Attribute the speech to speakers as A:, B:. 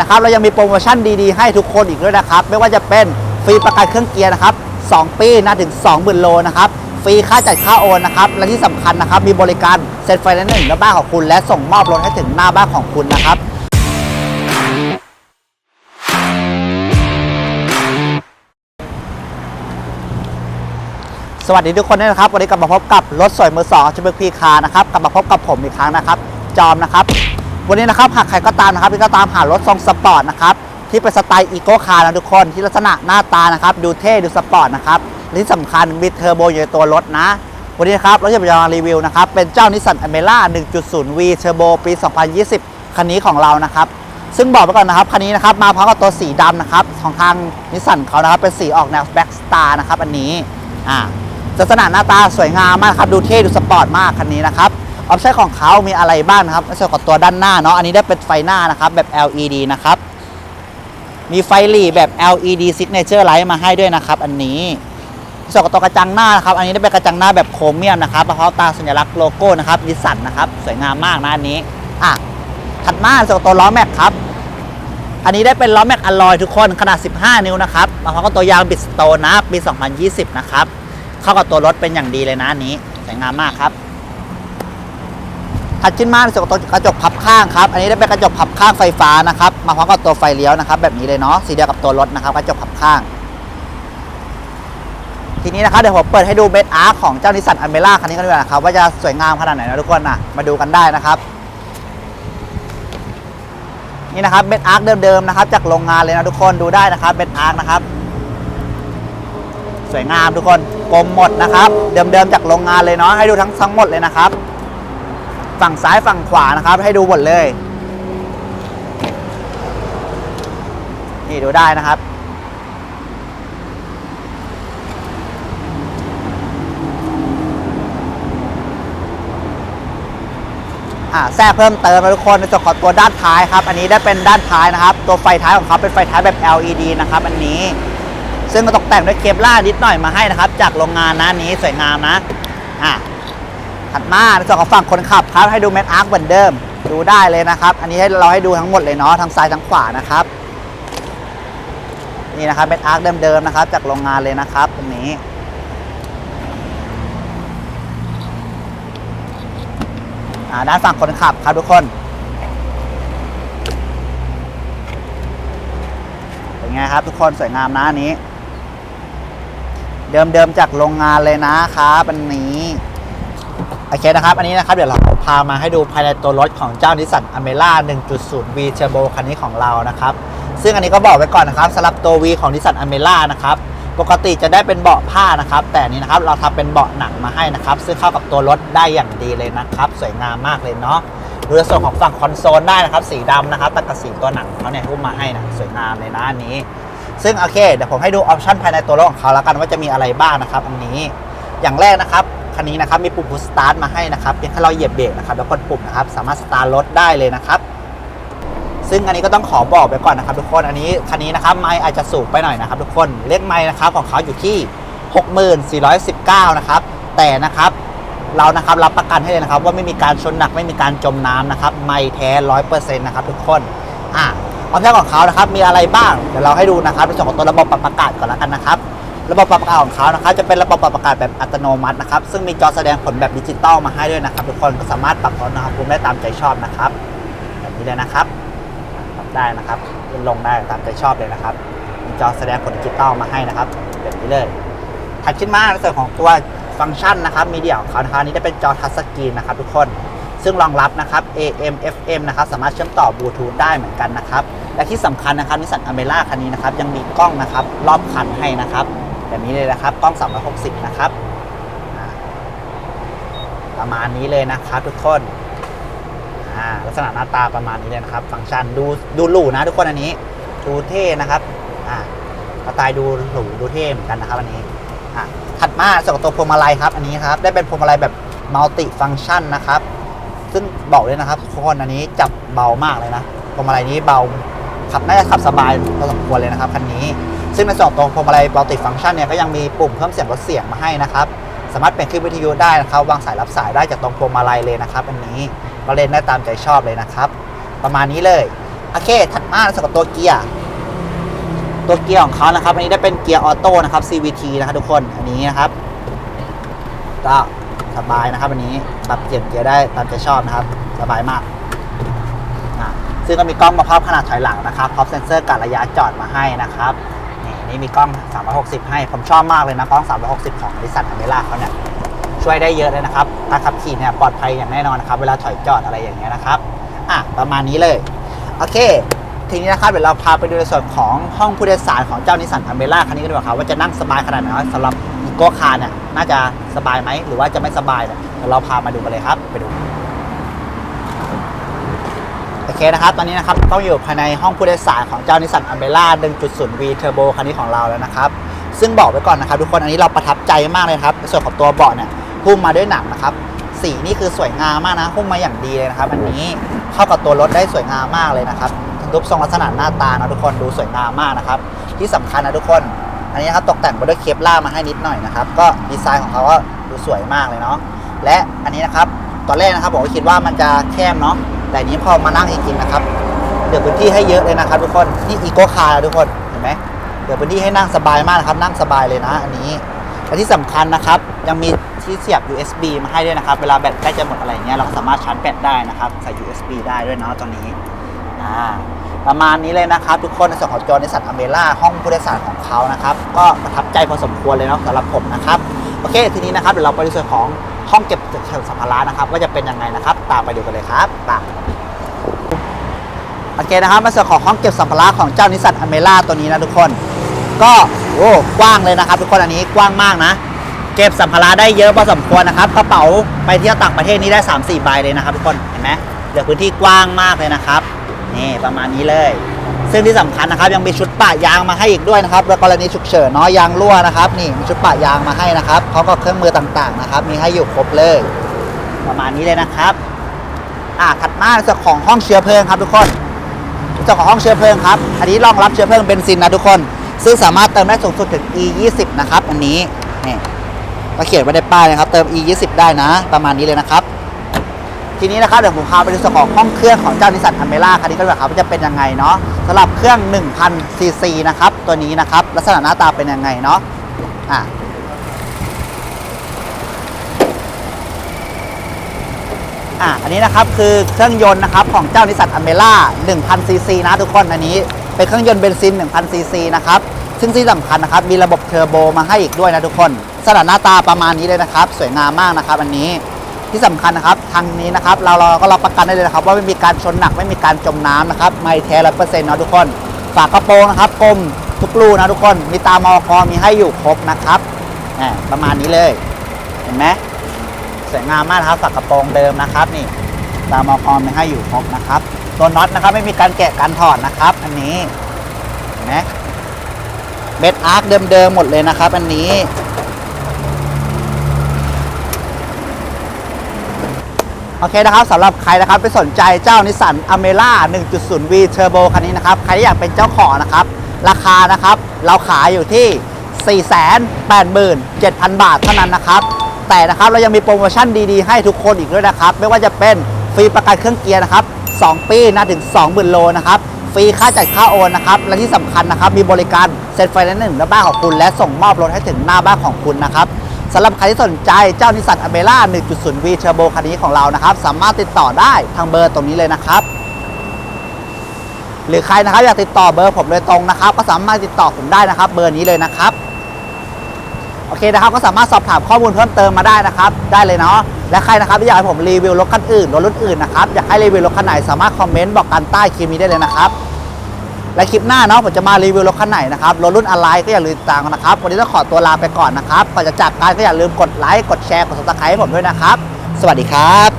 A: นะครับเรายังมีโปรโมชั่นดีๆให้ทุกคนอีกด้วยนะครับ ไม่ว่าจะเป็นฟรีประกันเครื่องเกียร์นะครับ2ปีนะถึง 20,000 โลนะครับฟรีค่าจัดค่าโอนนะครับและที่สำคัญนะครับมีบริการเซ็นไฟแนนซ์หนึ่งหน้าบ้านของคุณ และส่งมอบรถให้ถึงหน้าบ้านของคุณนะครับสวัสดีทุกคนด้วยนะครับวันนี้กลับมาพบกับรถสวยมือสองชเบพีคานะครับกลับมาพบกับผมอีกครั้งนะครับ จอมนะครับ วันนี้นะครับหากใครก็ตามนะครับที่ก็ตามหารถทรงสปอร์ตนะครับที่เป็นสไตล์อีโก้คาร์นะทุกคนที่ลักษณะหน้าตานะครับ ดูเท่ดูสปอร์ตนะครับและที่สำคัญมีเทอร์โบอยู่ในตัวรถนะ วันนี้นะครับเราจะมารีวิวนะครับเป็นเจ้านิสสันอเมร่า 1.0V Turbo ปี 2020 คันนี้ของเรานะครับซึ่งบอกไปก่อนนะครับคันนี้นะครับมาพร้อมกับตัวสีดำนะครับของทางนิสสันเขานะครับเป็นสีออกแนวแบ็กสตาร์นะครับอันนี้อ่าลักษณะหน้าตาสวยงามมากครับดูเท่ดูสปอร์ตมากคันนี้นะครับ ออปชั่นของเขามีอะไรบ้างครับในส่วนของตัวด้านหน้าเนาะอันนี้ได้เป็นไฟหน้านะครับแบบ LED นะครับมีไฟหลีแบบ LED Signature Light มาให้ด้วยนะครับ อันนี้ส่วนของตัวกระจังหน้านะครับ อันนี้ได้เป็นกระจังหน้าแบบโครเมียมนะครับเพราะตาสัญลักษณ์โลโก้นะครับนิสสันนะครับ สวยงามมากนะอันนี้อะถัดมาส่วนของตัวล้อแม็กครับอันนี้ได้เป็นล้อแม็กอลลอยทุกคนขนาด 15 นิ้วนะครับมาพร้อมกับตัวยางบิดสโตนนะปี 2020 นะครับเข้ากับตัวรถเป็นอย่างดีเลยนะอันนี้สวยงามมากครับ ถัดขึ้นมาในส่วนของตัวกระจกพับข้างครับ อันนี้ได้เป็นกระจกพับข้างไฟฟ้านะครับ มาพร้อมกับตัวไฟเลี้ยวนะครับ แบบนี้เลยเนาะ สีเดียวกับตัวรถนะครับ กระจกพับข้าง ทีนี้นะครับเดี๋ยวผมเปิดให้ดูเบสอาร์ของเจ้านิสสันอเมร่าคันนี้กันดีกว่านะครับ ว่าจะสวยงามขนาดไหนนะทุกคนนะมาดูกันได้นะครับ นี่นะครับเบสอาร์เดิมๆนะครับ จากโรงงานเลยนะทุกคน ดูได้นะครับเบสอาร์นะครับ สวยงามทุกคน กลมหมดนะครับ เดิมๆจากโรงงานเลยเนาะ ให้ดูทั้งทั้งหมดเลยนะครับ ฝั่งซ้ายฝั่งขวานะครับ ให้ดูหมดเลย นี่ดูได้นะครับ อ่าแทรกเพิ่มเติมนะทุกคนในส่วนของตัวด้านท้ายครับ อันนี้ได้เป็นด้านท้ายนะครับ ตัวไฟท้ายของเขาเป็นไฟท้ายแบบ LED นะครับ อันนี้ ซึ่งก็ตกแต่งด้วยเคปล่านิดหน่อยมาให้นะครับ จากโรงงานนะอันนี้สวยงามนะ อะ ถัดมาในส่วนของฝั่งคนขับครับให้ดูแมทอาร์คเหมือนเดิม ดูได้เลยนะครับ อันนี้ให้เราให้ดูทั้งหมดเลยเนาะทั้งซ้ายทั้งขวานะครับนี่นะครับแมทอาร์คเดิมๆนะครับ จากโรงงานเลยนะครับตรงนี้ด้านฝั่งคนขับครับทุกคนเป็นไงครับทุกคนสวยงามนะอันนี้ เดิมๆจากโรงงานเลยนะครับอันนี้ อเคนะครับ อันนี้นะครับ เดี๋ยวเราพามาให้ดูภายในตัวรถของเจ้านิสสันอเมร่า 1.0V Turbo คันนี้ของเรานะครับ ซึ่งอันนี้ก็บอกไว้ก่อนนะครับสำหรับตัว V ของนิสสันอเมร่านะครับปกติจะได้เป็นเบาะผ้านะครับ แต่นี้นะครับเราทำเป็นเบาะหนังมาให้นะครับ ซึ่งเข้ากับตัวรถได้อย่างดีเลยนะครับ สวยงามมากเลยเนาะดูในส่วนของฝั่งคอนโซลได้นะครับ สีดำนะครับตัดกับสีตัวหนังเขาเนี่ยหุ้มมาให้นะสวยงามเลยนะอันนี้ ซึ่งโอเคเดี๋ยวผมให้ดูออปชันภายในตัวรถของเขาแล้วกันว่าจะมีอะไรบ้างนะครับ อันนี้ อย่างแรกนะครับ คันนี้นะครับมีปุ่มพุชสตาร์ทมาให้นะครับเพียงแค่เราเหยียบเบรกนะครับแล้วกดปุ่มนะครับสามารถสตาร์ทรถได้เลยนะครับซึ่งอันนี้ก็ต้องขอบอกไปก่อนนะครับทุกคนอันนี้คันนี้นะครับไมค์อาจจะสูงไปหน่อยนะครับ ทุกคนเลขไมค์นะครับของเขาอยู่ที่ 6419 นะครับ แต่นะครับเรานะครับรับประกันให้เลยนะครับ ว่าไม่มีการชนหนักไม่มีการจมน้ำนะครับไมค์แท้ร้อยเปอร์เซ็นต์นะครับทุกคนอะออปชั่นของเขานะครับมีอะไรบ้างเดี๋ยวเราให้ดูนะครับในส่วนของตัวระบบปรับอากาศก่อนแล้วกันนะครับ ระบบปรับอากาศของเขานะครับจะเป็นระบบปรับอากาศแบบอัตโนมัตินะครับ ซึ่งมีจอแสดงผลแบบดิจิตอลมาให้ด้วยนะครับ ทุกคนก็สามารถปรับอุณหภูมิได้ตามใจชอบนะครับ แบบนี้เลยนะครับปรับได้นะครับขึ้นลงได้ตามใจชอบเลยนะครับ มีจอแสดงผลดิจิตอลมาให้นะครับ แบบนี้เลยถัดขึ้นมาในส่วนของตัวฟังก์ชันนะครับมีเดียของเขานะครับนนี้จะเป็นจอทัชสกรีนนะครับทุกคนซึ่งรองรับนะครับ AM FM นะครับสามารถเชื่อมต่อบลูทูธได้เหมือนกันนะครับ และที่สำคัญนะครับนิสสันอเมร่าคันนี้นะครับยังมีกล้องนะครับรอบคันให้นะครับ แบบนี้เลยนะครับกล้อง 360 นะครับ ประมาณนี้เลยนะครับทุกคนลักษณะหน้าตาประมาณนี้เลยนะครับ ฟังก์ชันดูดูหรูนะทุกคนอันนี้ ดูเท่นะครับสไตล์ดูหรูดูเท่เหมือนกันนะครับอันนี้ถัดมาส่วนตัวพวงมาลัยครับ อันนี้ครับ ได้เป็นพวงมาลัยแบบมัลติฟัง c t ชันนะครับ ซึ่งบอกเลยนะครับทุกคนอันนี้จับเบามากเลยนะพวงมาลัยนี้เบาขับน่าจะขับสบายพอสมควรเลยนะครับคันนี้ ซึ่งในส่วนของตัวพวงมาลัยมัลติฟัง c t ชันเนี่ยก็ยังมีปุ่มเพิ่มเสียงลดเสียงมาให้นะครับสามารถเปลี่ยนคลื่นวิทยุได้นะครับวางสายรับสายได้จากตรงพวงมาลัยเลยนะครับอันนี้ก็เล่นได้ตามใจชอบเลยนะครับ ประมาณนี้เลยโอเคถัดมาสำหรับตัวเกียร์ตัวเกียร์ของเขานะครับ อันนี้ได้เป็นเกียร์ออโต้นะครับ CVT นะครับทุกคนอันนี้นะครับก็สบายนะครับอันนี้ปรับเปลี่ยนเกียร์ได้ตามใจชอบนะครับ สบายมากซึ่งก็มีกล้องมาพร้อมขนาดถอยหลังนะครับพร้อมเซ็นเซอร์การระยะจอดมาให้นะครับ นี่นี่มีกล้อง 360 ให้ ผมชอบมากเลยนะกล้อง 360 ของบริษัทอเมร่าเขาเนี่ยช่วยได้เยอะเลยนะครับการขับขี่เนี่ยปลอดภัยอย่างแน่นอนนะครับ เวลาถอยจอดอะไรอย่างเงี้ยนะครับ อะ ประมาณนี้เลย โอเค ทีนี้นะครับ เดี๋ยวเราพาไปดูในส่วนของห้องผู้โดยสารของเจ้านิสสันอเมร่าคันนี้กันดีกว่าครับว่าจะนั่งสบายขนาดไหนสำหรับอีโก้คาร์เนี่ยน่าจะสบายไหมหรือว่าจะไม่สบายเนี่ยเดี๋ยวเราพามาดูกันเลยครับไปดู โอเคนะครับ ตอนนี้นะครับต้องอยู่ภายในห้องผู้โดยสารของเจ้านิสสันอัมเมร่า 1.0V Turbo คันนี้ของเราแล้วนะครับ ซึ่งบอกไว้ก่อนนะครับ ทุกคนอันนี้เราประทับใจมากเลยครับส่วนของตัวเบาะเนี่ยหุ้มมาด้วยหนังนะครับ สีนี่คือสวยงามมากนะหุ้มมาอย่างดีเลยนะครับ อันนี้เข้ากับตัวรถได้สวยงามมากเลยนะครับรูปทรงลักษณะหน้าตานะทุกคนดูสวยงามมากนะครับ ที่สำคัญนะทุกคน อันนี้ครับตกแต่งมาด้วยเคปล่ามาให้นิดหน่อยนะครับ ก็ดีไซน์ของเขาก็ดูสวยมากเลยเนาะและอันนี้นะครับตอนแรกนะครับผมก็คิดว่ามันจะแคบเนาะ แต่นี้พอมานั่งจริงๆนะครับเหลือพื้นที่ให้เยอะเลยนะครับ ทุกคนนี่อีโก้คาร์ทุกคนเห็นไหมเหลือพื้นที่ให้นั่งสบายมากนะครับ นั่งสบายเลยนะ อันนี้และที่สำคัญนะครับ ยังมีที่เสียบ USB มาให้ด้วยนะครับ เวลาแบตใกล้จะหมดอะไรเงี้ยเราสามารถชาร์จแบตได้นะครับใส่ USB ได้ด้วยเนาะตรงนี้ประมาณนี้เลยนะครับ ทุกคนในส่วนของจอในิสสันอเมร่าห้องผู้โดยสารของเขานะครับ ก็ประทับใจพอสมควรเลยเนาะสำหรับผมนะครับ โอเคทีนี้นะครับเดี๋ยวเราไปดูส่วนของ ห้องเก็บเชิงสัมภาระนะครับว่าจะเป็นยังไงนะครับตามไปดูกันเลยครับไปโอเคนะครับมาส่วนของห้องเก็บสัมภาระของเจ้านิสสันอเมร่าตัวนี้นะทุกคน ก็โอ้กว้างเลยนะครับ ทุกคนอันนี้กว้างมากนะ เก็บสัมภาระได้เยอะพอสมควรนะครับกระเป๋าไปเที่ยวต่างประเทศนี้ได้ 3 4 ใบเลยนะครับ ทุกคนเห็นไหมเหลือพื้นที่กว้างมากเลยนะครับนี่ประมาณนี้เลย ซึ่งที่สำคัญนะครับยังมีชุดปะยางมาให้อีกด้วยนะครับแล้วกรณีฉุกเฉินเนาะยางรั่วนะครับนี่มีชุดปะยางมาให้นะครับพร้อมกับเครื่องมือต่างๆนะครับ มีให้อยู่ครบเลย ประมาณนี้เลยนะครับอ่าถัดมาในส่วนของห้องเชื้อเพลิงครับทุกคนเจ้าของห้องเชื้อเพลิงครับอันนี้รองรับเชื้อเพลิงเบนซินนะทุกคน ซึ่งสามารถเติมได้สูงสุดถึง e 2 0นะครับอันนี้นี่มาเขียนไว้ในป้ายนะครับ เติม e 2 0ได้นะ ประมาณนี้เลยนะครับ ทีนี้นะครับเดี๋ยวผมพาไปดูส่วนของห้องเครื่องของเจ้านิสสันอเมร่าคันนี้กันดีกว่าครับว่าจะเป็นยังไงเนาะสำหรับเครื่อง1000ซีซีนะครับตัวนี้นะครับลักษณะหน้าตาเป็นยังไงเนาะอะอะอันนี้นะครับคือเครื่องยนต์นะครับของเจ้านิสสันอเมร่า1000ซีซีนะทุกคนอันนี้เป็นเครื่องยนต์เบนซิน1000ซีซีนะครับซึ่งที่สำคัญนะครับมีระบบเทอร์โบมาให้อีกด้วยนะทุกคนสถานะหน้าตาประมาณนี้เลยนะครับ สวยงามมากนะครับ อันนี้ ที่สำคัญนะครับทางนี้นะครับเราเราก็รับประกันได้เลยนะครับ ว่าไม่มีการชนหนักไม่มีการจมน้ำนะครับไม่แท้ร้อยเปอร์เซ็นต์นะทุกคนฝากระโปรงนะครับกลมทุกรูนะทุกคนมีตามอกอมีให้อยู่ครบนะครับประมาณนี้เลยเห็นไหมสวยงามมากนะครับฝากกระโปรงเดิมนะครับนี่ตามอคอมไม่ให้อยู่ครบนะครับ ตัวน็อตนะครับไม่มีการแกะการถอดนะครับ อันนี้เห็นไหมเบ็ดอาร์คเดิมๆหมดเลยนะครับ อันนี้ โอเคนะครับสำหรับใครนะครับไปสนใจเจ้านิสสันอเมร่า 1.0V Turbo คันนี้นะครับ ใครที่อยากเป็นเจ้าของนะครับ ราคานะครับ เราขายอยู่ที่ 487,000 บาทเท่านั้นนะครับ แต่นะครับเรายังมีโปรโมชั่นดีๆ ให้ทุกคนอีกด้วยนะครับ ไม่ว่าจะเป็นฟรีประกันเครื่องเกียร์นะครับ 2 ปีนะถึง 20,000 โลนะครับฟรีค่าจัดค่าโอนนะครับ และที่สำคัญนะครับ มีบริการเซ็นไฟแนนซ์หนึ่งหน้าบ้านของคุณ และส่งมอบรถให้ถึงหน้าบ้านของคุณนะครับ สำหรับใครที่สนใจเจ้านิสสันอเมร่า 1.0V Turbo คันนี้ของเรานะครับ สามารถติดต่อได้ทางเบอร์ตรงนี้เลยนะครับ หรือใครนะครับอยากติดต่อเบอร์ผมโดยตรงนะครับ ก็สามารถติดต่อผมได้นะครับ เบอร์นี้เลยนะครับโอเคนะครับก็สามารถสอบถามข้อมูลเพิ่มเติมมาได้นะครับ ได้เลยเนาะและใครนะครับที่อยากให้ผมรีวิวรถคันอื่นรถรุ่นอื่นนะครับอยากให้รีวิวรถคันไหนสามารถคอมเมนต์บอกกันใต้คลิปนี้ได้เลยนะครับ และคลิปหน้าเนาะผมจะมารีวิวรถคันไหนนะครับรถรุ่นอะไรก็อย่าลืมติดตามกันนะครับ วันนี้ต้องขอตัวลาไปก่อนนะครับก่อนจะจากกันก็อย่าลืมกดไลค์กดแชร์กดซับสไครต์ให้ผมด้วยนะครับ สวัสดีครับ